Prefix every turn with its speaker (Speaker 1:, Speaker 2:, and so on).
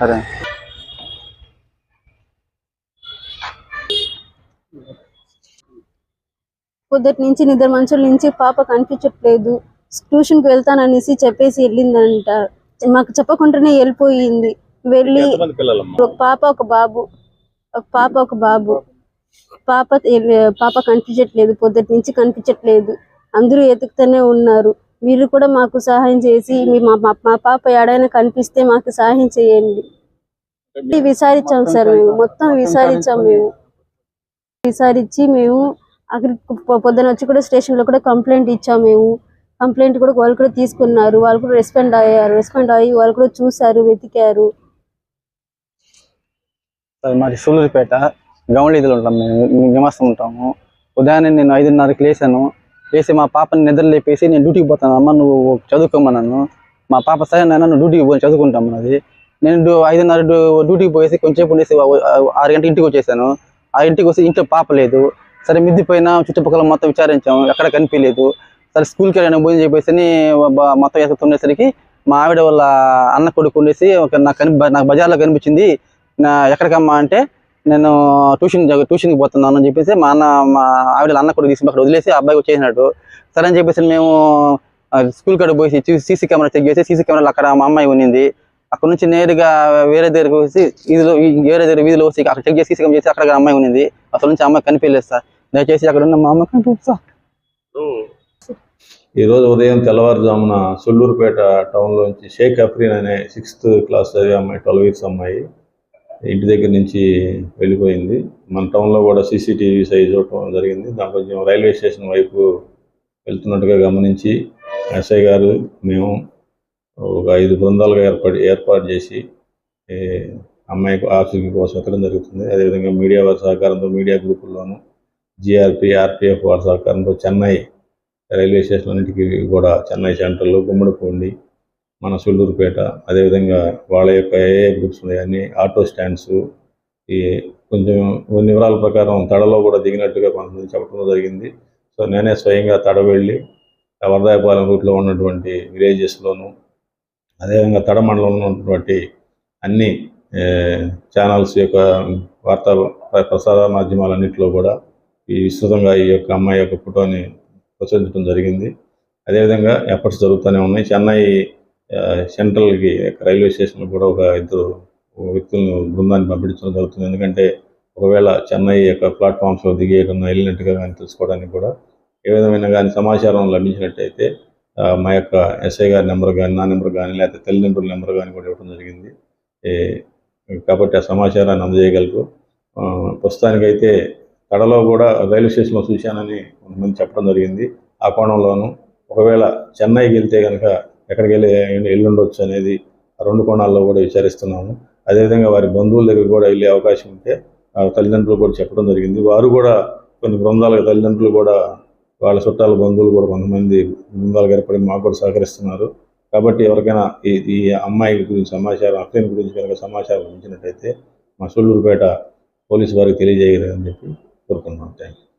Speaker 1: సరే.
Speaker 2: పొద్దుటి నుంచి నిద్ర మంచుల నుంచి పాప కనిపించట్లేదు. ట్యూషన్కి వెళ్తాననేసి చెప్పేసి వెళ్ళిందంట. మాకు చెప్పకుండానే వెళ్ళిపోయింది. వెళ్ళి ఒక పాప ఒక బాబు. ఒక పాప ఒక బాబు. పాప పాప కనిపించట్లేదు. పొద్దుటి నుంచి కనిపించట్లేదు. అందరూ ఎతుకుతూనే ఉన్నారు. మీరు కూడా మాకు సహాయం చేసి మీ మా మా- మా పాప ఎడైనా కనిపిస్తే మాకు సహాయం చేయండి. విచారించాం సార్ మేము మొత్తం విచారించాం మేము. విచారించి మేము అక్కడికి పొ- పొద్దున వచ్చి కూడా స్టేషన్లో కూడా కంప్లైంట్ ఇచ్చాం మేము. కంప్లైంట్ కూడా వాళ్ళు కూడా తీసుకున్నారు. వాళ్ళు కూడా రెస్పాండ్ అయ్యారు. రెస్పాండ్ అయ్యి వాళ్ళు కూడా చూసారు వెతికారు.
Speaker 1: సరే మాది సూళ్ళూరుపేట. గమలీదులు ఉంటాం మేము. నివాసం ఉంటాము. ఉదయాన్నే నేను ఐదున్నరకి లేచాను లేసి మా పాపని నిద్ర లేపేసి నేను డ్యూటీకి పోతాను. అమ్మ నువ్వు చదువుకోమన్నాను మా పాప సరే నాన్న నువ్వు డ్యూటీకి పోయి చదువుకుంటాం అన్నది. నేను ఐదున్నర డ్యూటీకి పోయేసి కొంచెం ఉండేసి ఆరు గంటల ఇంటికి వచ్చేసాను. ఆ ఇంటికి వస్తే ఇంట్లో పాప లేదు. సరే మిద్ది పైన చుట్టుపక్కల మొత్తం విచారించాము ఎక్కడ కనిపించలేదు. సరే స్కూల్కి వెళ్ళాను భోజనం చెప్పేసి మొత్తం వేసుకుండేసరికి మా ఆవిడ వాళ్ళ అన్న కొడుకు ఉండేసి ఒక నాకు కని నాకు బజార్లో కనిపించింది. నా ఎక్కడికమ్మా అంటే నేను ట్యూషన్ ట్యూషన్కి పోతున్నాను అని చెప్పేసి మా అన్న మా ఆవిడ అన్న కూడా తీసుకుని అక్కడ వదిలేసి అబ్బాయి వచ్చేసినట్టు సరే అని చెప్పేసి మేము స్కూల్ కాడ పోయి సీసీ కెమెరా చెక్ చేసి సీసీ కెమెరాలో అక్కడ మా అమ్మాయి ఉన్నింది. అక్కడ నుంచి నేరుగా వేరే దగ్గరకు వచ్చి వీధిలో వేరే దగ్గర వీధిలో వచ్చి అక్కడ చెక్ చేసి సీసీ కెమెరా చేసి అక్కడ అమ్మాయి ఉన్నింది. అసలు నుంచి అమ్మాయి కనిపించలేదు సార్. దయచేసి అక్కడ ఉన్న మా అమ్మాయి కనిపిస్తా
Speaker 3: ఈరోజు ఉదయం తెల్లవారుజామున సొల్లూరుపేట టౌన్లోంచి షేక్ అఫ్రీన్ అనే సిక్స్త్ క్లాస్ చదివే అమ్మాయి ట్వెల్వ్ ఇయర్స్ అమ్మాయి. ఇంటి దగ్గర నుంచి వెళ్ళిపోయింది. మన టౌన్లో కూడా సీసీటీవీ సైజ్ చూడటం జరిగింది. దాని కొంచెం రైల్వే స్టేషన్ వైపు వెళ్తున్నట్టుగా గమనించి ఎస్ఐ గారు మేము ఒక ఐదు బృందాలుగా ఏర్పాటు ఏర్పాటు చేసి అమ్మాయి అమ్మాయికి కోసం ఎక్కడం జరుగుతుంది. అదేవిధంగా మీడియా వారి సహకారంతో మీడియా గ్రూపుల్లోనూ జిఆర్పి ఆర్పిఎఫ్ వారి సహకారంతో చెన్నై రైల్వే స్టేషన్ అన్నిటికీ కూడా చెన్నై సెంట్రల్ గుమ్మడిపూండి మన సుళ్ళూరుపేట అదేవిధంగా వాళ్ళ యొక్క ఏఏ గ్రూప్స్ ఉన్నాయి అన్ని ఆటో స్టాండ్స్ ఈ కొంచెం కొన్ని వివరాల ప్రకారం తడలో కూడా దిగినట్టుగా కొంతమంది చెప్పడం జరిగింది. సో నేనే స్వయంగా తడ వెళ్ళి ఆ వరదాయపాలెం రూట్లో ఉన్నటువంటి విలేజెస్లోను అదేవిధంగా తడ మండలంలో ఉన్నటువంటి అన్ని ఛానల్స్ యొక్క వార్తా ప్ర- ప్రసార మాధ్యమాలన్నింటిలో కూడా ఈ విస్తృతంగా ఈ యొక్క అమ్మాయి యొక్క ఫోటోని ప్రచురించడం జరిగింది. అదేవిధంగా ఎఫర్ట్స్ జరుగుతూనే ఉన్నాయి. చెన్నై సెంట్రల్కి రైల్వే స్టేషన్లో కూడా ఒక ఇద్దరు వ్యక్తులను బృందాన్ని పంపించడం జరుగుతుంది. ఎందుకంటే ఒకవేళ చెన్నై యొక్క ప్లాట్ఫామ్స్లో దిగి ఏదన్నా వెళ్ళినట్టుగా కానీ తెలుసుకోవడానికి కూడా ఏ విధమైన కానీ సమాచారం లభించినట్టయితే మా యొక్క ఎస్ఐ గారి నెంబర్ కానీ నా నెంబర్ కానీ లేకపోతే తల్లిదండ్రుల నెంబర్ కానీ కూడా ఇవ్వడం జరిగింది. కాబట్టి ఆ సమాచారాన్ని అందజేయగలరు ప్రస్తుతానికైతే కడలో కూడా రైల్వే స్టేషన్లో చూశానని కొంతమంది చెప్పడం జరిగింది. ఆ కోణంలోనూ ఒకవేళ చెన్నైకి వెళ్తే కనుక ఎక్కడికి వెళ్ళి వెళ్ళి ఉండొచ్చు అనేది ఆ రెండు కోణాల్లో కూడా విచారిస్తున్నాము. అదేవిధంగా వారి బంధువుల దగ్గర కూడా వెళ్ళే అవకాశం ఉంటే ఆ తల్లిదండ్రులు కూడా చెప్పడం జరిగింది. వారు కూడా కొన్ని బృందాల తల్లిదండ్రులు కూడా వాళ్ళ చుట్టాల బంధువులు కూడా కొంతమంది బృందాలు ఏర్పడి మాకు కూడా సహకరిస్తున్నారు. కాబట్టి ఎవరికైనా ఈ ఈ అమ్మాయి గురించి సమాచారం అఫ్రీన్ గురించి కనుక సమాచారం ఉంచినట్టయితే మా సొల్లూరుపేట పోలీసు వారికి తెలియజేయలేదని చెప్పి కోరుకున్నాం థ్యాంక్ యూ